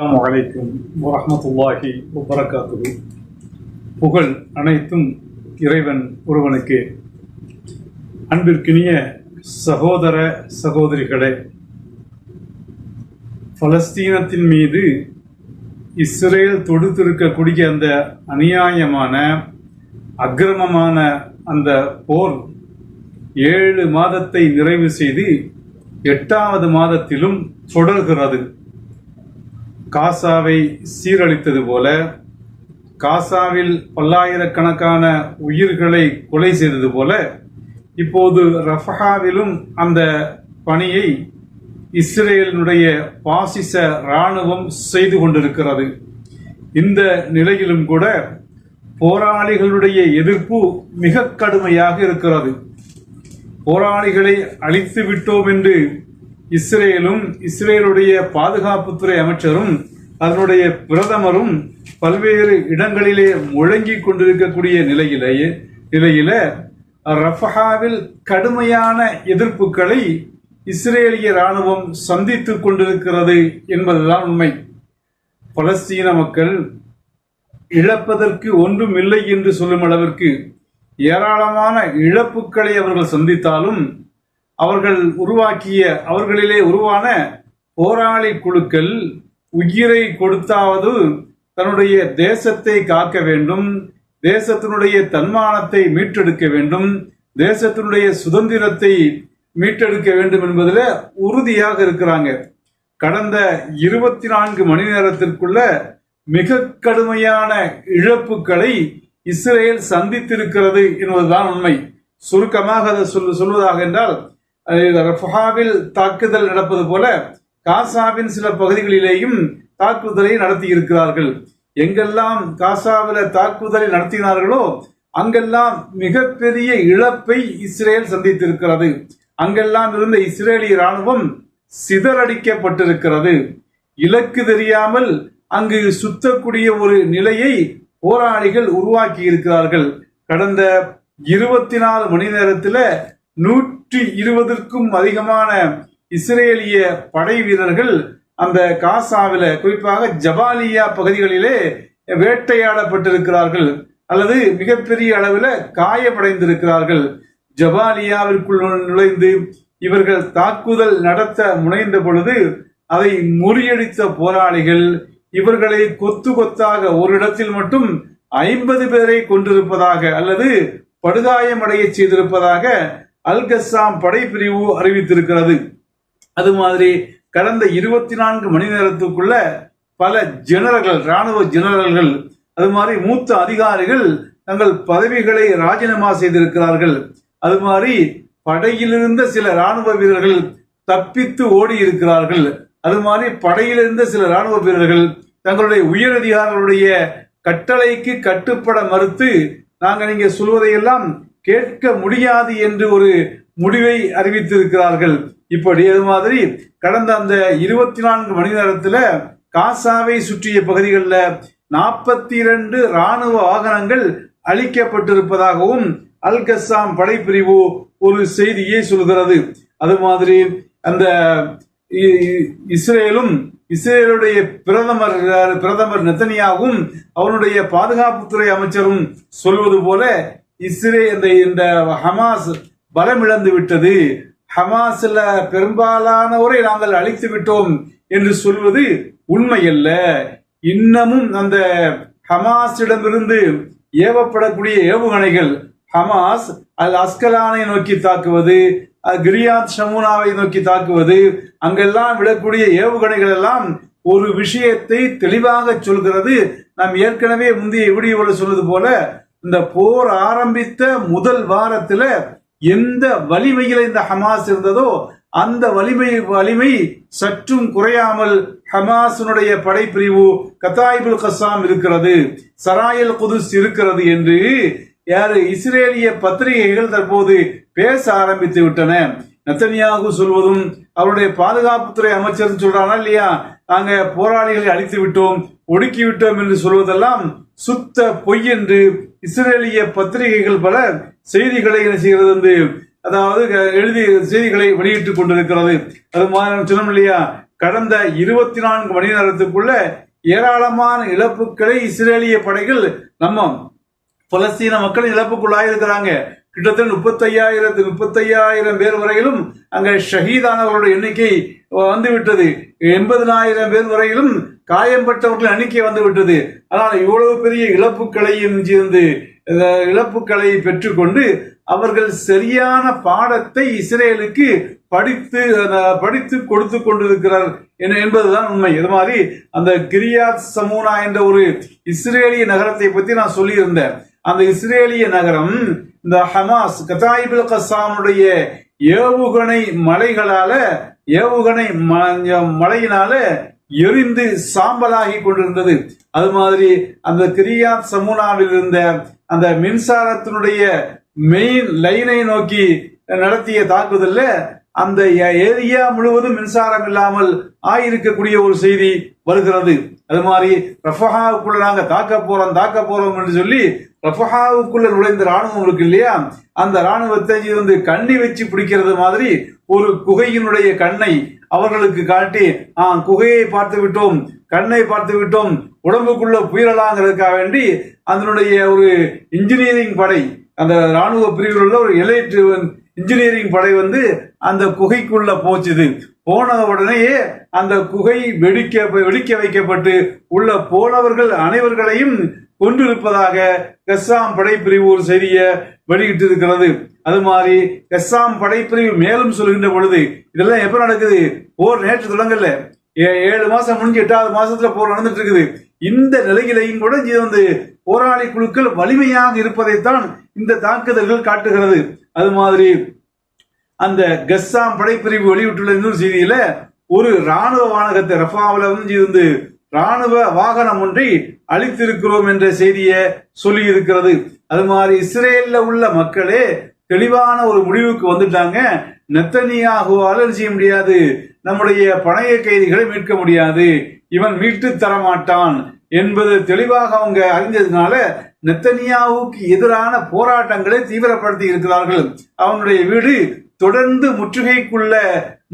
அஸ்லாம் வலைக்கும் வரமத்துல்லாஹி வபரகாத்துஹு. புகழ் அனைத்தும் இறைவன் ஒருவனுக்கு. அன்பிற்கினிய சகோதர சகோதரிகளே பலஸ்தீனத்தின் மீது இஸ்ரேல் தொடுத்திருக்கக்கூடிய அந்த அநியாயமான அக்கிரமமான அந்த போர் ஏழு மாதத்தை நிறைவு செய்து எட்டாவது மாதத்திலும் தொடர்கிறது. காசாவை சீரழித்தது போல காசாவில் பல்லாயிரக்கணக்கான உயிர்களை கொலை செய்தது போல இப்போது ரஃபஹாவிலும் அந்த பணியை இஸ்ரேலினுடைய பாசிச இராணுவம் செய்து கொண்டிருக்கிறது. இந்த நிலையிலும் கூட போராளிகளுடைய எதிர்ப்பு மிக கடுமையாக இருக்கிறது. போராளிகளை அழித்து விட்டோம் என்று இஸ்ரேலும் இஸ்ரேலுடைய பாதுகாப்புத்துறை அமைச்சரும் அதனுடைய பிரதமரும் பல்வேறு இடங்களிலே முழங்கி கொண்டிருக்கக்கூடிய நிலையிலேயே நிலையில ரஃபஹாவில் கடுமையான எதிர்ப்புகளை இஸ்ரேலிய ராணுவம் சந்தித்துக் கொண்டிருக்கிறது என்பதுதான் உண்மை. பலஸ்தீன மக்கள் இழப்பதற்கு ஒன்றும் இல்லை என்று சொல்லும் அளவிற்கு ஏராளமான இழப்புகளை அவர்கள் சந்தித்தாலும் அவர்கள் உருவாக்கிய அவர்களிலே உருவான போராளி குழுக்கள் உயிரை கொடுத்தாவது தன்னுடைய தேசத்தை காக்க வேண்டும் தேசத்தினுடைய தன்மானத்தை மீட்டெடுக்க வேண்டும் தேசத்தினுடைய சுதந்திரத்தை மீட்டெடுக்க வேண்டும் என்பதில் உறுதியாக இருக்கிறாங்க. கடந்த இருபத்தி நான்கு மணி நேரத்திற்குள்ள மிக கடுமையான இழப்புகளை இஸ்ரேல் சந்தித்திருக்கிறது என்பதுதான் உண்மை. சுருக்கமாக அதை சொல் சொல்வதாக என்றால் ரஃபஹாவில் தாக்குதல் நடப்பது போல காசாவின் சில பகுதிகளிலேயும் தாக்குதலை நடத்தி இருக்கிறார்கள் எங்கெல்லாம் காசாவில் தாக்குதலை நடத்தினார்களோ அங்கெல்லாம் மிகப்பெரிய இழப்பை இஸ்ரேல் சந்தித்திருக்கிறது. அங்கெல்லாம் இருந்த இஸ்ரேலிய ராணுவம் சிதறடிக்கப்பட்டிருக்கிறது. இலக்கு தெரியாமல் அங்கு சுத்தக்கூடிய ஒரு நிலையை போராளிகள் உருவாக்கி இருக்கிறார்கள் கடந்த இருபத்தி நாலு மணி நேரத்தில் நூற்றி இருபதற்கும் அதிகமான இஸ்ரேலிய படை வீரர்கள் அந்த காசாவில குறிப்பாக ஜபாலியா பகுதிகளிலே வேட்டையாடப்பட்டிருக்கிறார்கள். அல்லது மிகப்பெரிய அளவில் காயமடைந்திருக்கிறார்கள். ஜபாலியாவிற்குள் நுழைந்து இவர்கள் தாக்குதல் நடத்த முனைந்த பொழுது அதை முறியடித்த போராளிகள் இவர்களை கொத்து கொத்தாக ஒரு இடத்தில் மட்டும் ஐம்பது பேரை கொண்டிருப்பதாக அல்லது படுகாயமடைய செய்திருப்பதாக அல் கஸ்ஸாம் படைப்பிரிவு அறிவித்திருக்கிறது. அது மாதிரி கடந்த இருபத்தி நான்கு மணி நேரத்துக்குள்ள பல ஜெனரல்கள் ராணுவ ஜெனரல்கள் அது மாதிரி மூத்த அதிகாரிகள் தங்கள் பதவிகளை ராஜினாமா செய்திருக்கிறார்கள். அது மாதிரி படையிலிருந்த சில ராணுவ வீரர்கள் தப்பித்து ஓடி இருக்கிறார்கள் அது மாதிரி படையிலிருந்த சில ராணுவ வீரர்கள் தங்களுடைய உயரதிகாரிகளுடைய கட்டளைக்கு கட்டுப்பட மறுத்து நாங்கள் நீங்க சொல்வதையெல்லாம் கேட்க முடியாது என்று ஒரு முடிவை அறிவித்திருக்கிறார்கள். இப்படி அது மாதிரி கடந்த அந்த இருபத்தி நான்கு மணி நேரத்தில் காசாவை சுற்றிய பகுதிகளில் நாற்பத்தி இரண்டு ராணுவ வாகனங்கள் அளிக்கப்பட்டிருப்பதாகவும் அல் படைப்பிரிவு ஒரு செய்தியை சொல்கிறது. அது மாதிரி அந்த இஸ்ரேலும் இஸ்ரேலுடைய பிரதமர் பிரதமர் நெத்தனியாவும் அவனுடைய பாதுகாப்புத்துறை அமைச்சரும் சொல்வது போல இஸ்ரே இந்த இந்த ஹமாஸ் பலம் இழந்து விட்டது. ஹமாஸ்ல பெரும்பாலானவரை நாங்கள் அழித்து விட்டோம் என்று சொல்வது உண்மையல்ல. இன்னமும் அந்த ஹமாஸிடமிருந்து ஏவப்படக்கூடிய ஏவுகணைகள் ஹமாஸ் அல் அஸ்கலானை நோக்கி தாக்குவது கிரியாத் ஷமுனாவை நோக்கி தாக்குவது அங்கெல்லாம் விடக்கூடிய ஏவுகணைகள் எல்லாம் ஒரு விஷயத்தை தெளிவாக சொல்கிறது. நாம் ஏற்கனவே முந்தைய வீடியோவில் சொன்னது போல இந்த போர் ஆரம்பித்த முதல் வாரத்துல எந்த வலிமையில இந்த ஹமாஸ் இருந்ததோ அந்த வலிமை வலிமை சற்றும் குறையாமல் ஹமாஸினுடைய படைப்பிரிவு கத்தாயிபுல் கசாம் இருக்கிறது சராயல் குதுஸ் இருக்கிறது என்று யாரு இஸ்ரேலிய பத்திரிகைகள் தற்போது பேச ஆரம்பித்து விட்டன. நத்தனியாக சொல்வதும் அவருடைய பாதுகாப்புத்துறை அமைச்சர் சொல்றானா இல்லையா? நாங்க போராளிகளை அழித்து விட்டோம் ஒடுக்கி விட்டோம் என்று சொல்வதெல்லாம் சுத்த பொய் என்று இஸ்ரேலிய பத்திரிகைகள் பல செய்திகளை என்ன செய்கிறது வந்து அதாவது எழுதி செய்திகளை வெளியிட்டுக் கொண்டிருக்கிறது. அது மாதிரி சொன்னோம் இல்லையா கடந்த இருபத்தி நான்கு மணி நேரத்துக்குள்ள ஏராளமான இழப்புகளை இஸ்ரேலிய படைகள் நம்ம பலஸ்தீன மக்கள் இழப்புக்குள்ளாயிருக்கிறாங்க. கிட்டத்தட்ட முப்பத்தையாயிரத்து முப்பத்தையாயிரம் பேர் வரையிலும் அங்கே ஷஹீதானவர்களுடைய எண்ணிக்கை வந்துவிட்டது. எண்பதினாயிரம் எண்பதனாயிரம் பேர் வரையிலும் காயம்பட்டவர்கள் எண்ணிக்கை வந்துவிட்டது. ஆனால் இவ்வளவு பெரிய இழப்புகளையும் சேர்ந்து இந்த இழப்புகளை பெற்றுக்கொண்டு அவர்கள் சரியான பாடத்தை இஸ்ரேலுக்கு படித்து படித்து கொடுத்து கொண்டிருக்கிறார். என்பதுதான் உண்மை. இது மாதிரி அந்த கிரியாத் சமூனா என்ற ஒரு இஸ்ரேலிய நகரத்தை பற்றி நான் சொல்லியிருந்தேன். அந்த இஸ்ரேலிய நகரம் இந்த ஹமாஸ் கதாயிபுல் கசாமுடைய ஏவுகணை மலைகளால ஏவுகணை மலையினால எரிந்து சாம்பலாகி கொண்டிருந்தது. அது மாதிரி அந்த கிரியாத் சமுனாவில் இருந்த அந்த மின்சாரத்தினுடைய மெயின் லைனை நோக்கி நடத்திய தாக்குதல்ல அந்த ஏ- ஏரியா முழுவதும் மின்சாரம் இல்லாமல் ஆயிருக்கக்கூடிய ஒரு செய்தி வருகிறது. அது மாதிரி ரஃபஹாவுக்குள்ள நாங்க தாக்க போறோம் தாக்க போறோம் என்று சொல்லி ரஃபஹாவுக்குள்ள நுழைந்த ராணுவம் இருக்கு இல்லையா? அந்த ராணுவத்தை வந்து கண்ணி வச்சு பிடிக்கிறது மாதிரி ஒரு குகையினுடைய கண்ணை அவர்களுக்கு காட்டி ஆ குகையை பார்த்து விட்டோம் கண்ணை பார்த்து விட்டோம் உடம்புக்குள்ள புயலாங்கிறதுக்காக வேண்டி அதனுடைய ஒரு இன்ஜினியரிங் படை அந்த ராணுவ பிரிவில் உள்ள ஒரு எலைட் இன்ஜினியரிங் படை வந்து அந்த குகைக்குள்ள போச்சுது. போன உடனேயே அந்த குகை வெடிக்க வெடிக்க வைக்கப்பட்டு உள்ள போனவர்கள் அனைவர்களையும் கொண்டிருப்பதாக கஸ்ஸாம் படைப்பிரிவு ஒரு செய்திய வெளியிட்டு இருக்கிறது. அது மாதிரி கஸ்ஸாம் படைப்பிரிவு மேலும் சொல்கின்ற பொழுது இதெல்லாம் எப்ப நடக்குது? போர் நேற்று தொடங்கல. ஏழு மாசம் முடிஞ்சு எட்டாவது மாசத்துல போர் நடந்துட்டு இருக்குது இந்த நிலையிலையும் கூட இது வந்து போராளி குழுக்கள் வலிமையாக இருப்பதைத்தான் இந்த தாக்குதல்கள் காட்டுகிறது. அது மாதிரி அந்த கஸ்ஸாம் படைப்பிரிவு வெளியிட்டுள்ள இன்னொரு செய்தியில ஒரு ராணுவ வானகத்தை ரஃபாவில் வந்து இருந்து ராணுவ வாகனம் ஒன்றை அழித்திருக்கிறோம் என்ற செய்தியை சொல்லி இருக்கிறது அது மாதிரி இஸ்ரேல்ல உள்ள மக்களே தெளிவான ஒரு முடிவுக்கு வந்துட்டாங்க. நெத்தனியாகுவால் செய்ய முடியாது? நம்முடைய பணைய கைதிகளை மீட்க முடியாது. இவன் மீட்டு தரமாட்டான் என்பது தெளிவாக அவங்க அறிந்ததுனால நெத்தனியாவுக்கு எதிரான போராட்டங்களை தீவிரப்படுத்தி இருக்கிறார்கள். அவனுடைய வீடு தொடர்ந்து முற்றுகைக்குள்ள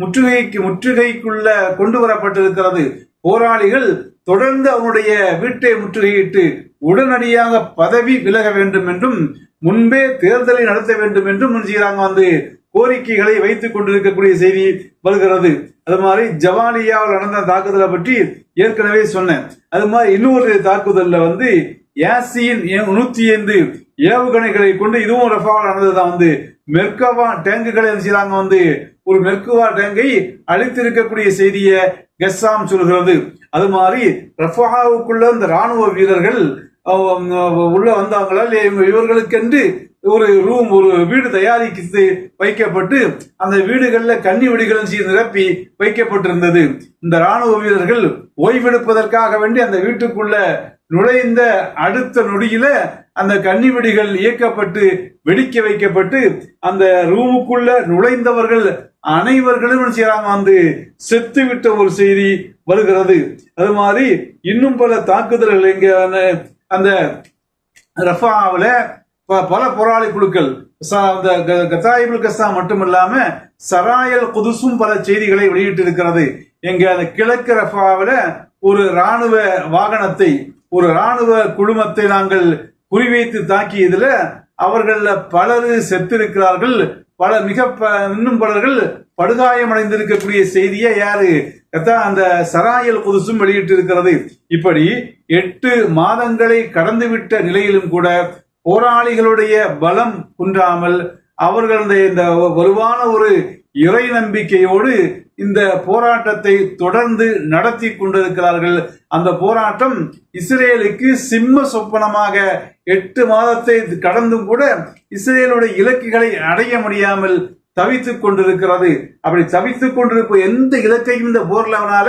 முற்றுகைக்கு முற்றுகைக்குள்ள கொண்டு வரப்பட்டிருக்கிறது. போராளிகள் தொடர்ந்து அவனுடைய வீட்டை முற்றுகையிட்டு உடனடியாக பதவி விலக வேண்டும் என்றும் முன்பே தேர்தலை நடத்த வேண்டும் என்றும் என்ன வந்து கோரிக்கைகளை வைத்துக் கொண்டிருக்கக்கூடிய செய்தி வருகிறது. அது மாதிரி ஜவாலியாவில் நடந்த தாக்குதலை பற்றி ஏற்கனவே சொன்னேன். அது மாதிரி இன்னொரு தாக்குதலில் வந்து ஏசியின் நூத்தி ஐந்து ஏவுகணைகளை கொண்டு இதுவும் ரஃபாவில் நடந்ததுதான். வந்து மெர்கவா டேங்குகளை என்ன வந்து ஒரு மெர்கவா டேங்கை அழித்திருக்கக்கூடிய செய்தியை கெஸ்ஸாம் சொல்கிறது. அது மாதிரி ரஃபாவுக்குள்ள இந்த ராணுவ வீரர்கள் உள்ள வந்தாங்களா? இவங்க- இவர்களுக்கென்று ஒரு ரூம் ஒரு வீடு தயாரித்து வைக்கப்பட்டு அந்த வீடுகளில் கன்னி வெடிகளும் செய்து நிரப்பி வைக்கப்பட்டிருந்தது. இந்த ராணுவ வீரர்கள் ஓய்வெடுப்பதற்காக வேண்டி அந்த வீட்டுக்குள்ள நுழைந்த அடுத்த நொடியில அந்த கன்னி வெடிகள் இயக்கப்பட்டு வெடிக்க வைக்கப்பட்டு அந்த ரூமுக்குள்ள நுழைந்தவர்கள் அனைவர்களும் செய்யறாங்க? வந்து செத்து விட்ட ஒரு செய்தி வருகிறது. அது மாதிரி இன்னும் பல தாக்குதல்கள் இங்க அந்த- அந்த ரஃபாவில் பல போராளி குழுக்கள் ச- அந்த க- கத்தாயிபுல் சராயல் குதுசும் பல செய்திகளை வெளியிட்டு இருக்கிறது எங்க அந்த கிழக்கு ரஃபாவில ஒரு ராணுவ வாகனத்தை ஒரு ராணுவ குழுமத்தை நாங்கள் குறிவைத்து தாக்கியதுல அவர்கள பலர் செத்திருக்கிறார்கள். பல மிக ப- இன்னும் பலர்கள் படுகாயமடைந்திருக்கக்கூடிய செய்தியை யாரு? கத்தா அந்த சராயல் குதுசும் வெளியிட்டு இருக்கிறது இப்படி எட்டு மாதங்களை கடந்துவிட்ட நிலையிலும் கூட போராளிகளுடைய பலம் குன்றாமல் அவர்களுடைய இந்த வலுவான ஒரு இறை நம்பிக்கையோடு இந்த போராட்டத்தை தொடர்ந்து நடத்தி கொண்டிருக்கிறார்கள். அந்த போராட்டம் இஸ்ரேலுக்கு சிம்ம சொப்பனமாக எட்டு மாதத்தை கடந்தும் கூட இஸ்ரேலுடைய இலக்குகளை அடைய முடியாமல் தவித்துக் கொண்டிருக்கிறது. அப்படி தவித்துக் கொண்டிருக்கும் எந்த இலக்கையும் இந்த போர்ல அவனால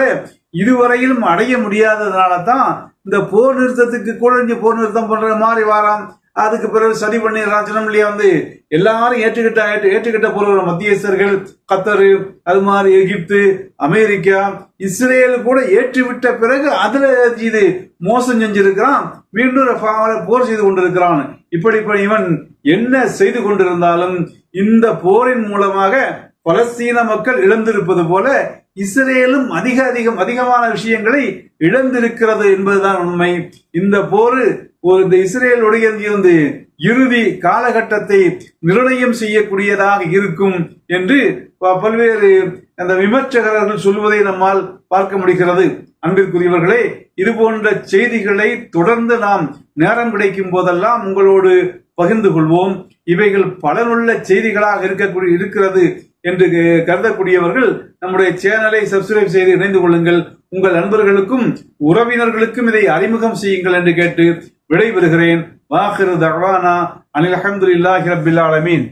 இதுவரையிலும் அடைய முடியாததுனால தான் இந்த போர் நிறுத்தத்துக்கு கூட இங்கே போர் நிறுத்தம் பண்ற மாதிரி வாராம். அதுக்கு பிறகு சரி பண்ணிடுறான் சொன்னோம் இல்லையா வந்து எல்லாரும் ஏற்றுக்கிட்ட ஏற்று- ஏற்றுக்கிட்ட போற மத்தியஸ்தர்கள் கத்தரு அது மாதிரி எகிப்து அமெரிக்கா இஸ்ரேல் கூட ஏற்றுவிட்ட பிறகு அதுல இது மோசம் செஞ்சிருக்கிறான். மீண்டும் போர் செய்து கொண்டிருக்கிறான். இப்படி இவன் என்ன செய்து கொண்டிருந்தாலும் இந்த போரின் மூலமாக பலஸ்தீன மக்கள் இழந்திருப்பது போல இஸ்ரேலும் அதிக அதிகம் அதிகமான விஷயங்களை இழந்திருக்கிறது என்பதுதான் உண்மை. இந்த போர் இந்த இஸ்ரேலுடைய இருந்து இறுதி காலகட்டத்தை நிர்ணயம் செய்யக்கூடியதாக இருக்கும் என்று ப- பல்வேறு அந்த விமர்சகர்கள் சொல்வதை நம்மால் பார்க்க முடிகிறது. அன்பிற்குரியவர்களே இது போன்ற செய்திகளை தொடர்ந்து நாம் நேரம் கிடைக்கும் போதெல்லாம் உங்களோடு பகிர்ந்து கொள்வோம். இவைகள் பலனுள்ள செய்திகளாக இருக்கக்கூடிய இருக்கிறது என்று கருதக்கூடியவர்கள் நம்முடைய சேனலை சப்ஸ்கிரைப் செய்து இணைந்து கொள்ளுங்கள். உங்கள் நண்பர்களுக்கும் உறவினர்களுக்கும் இதை அறிமுகம் செய்யுங்கள் என்று கேட்டு விடைபெறுகிறேன் வாஹிரு தவானா அனில் அஹமதுல்லாஹி ரபில் ஆலமீன்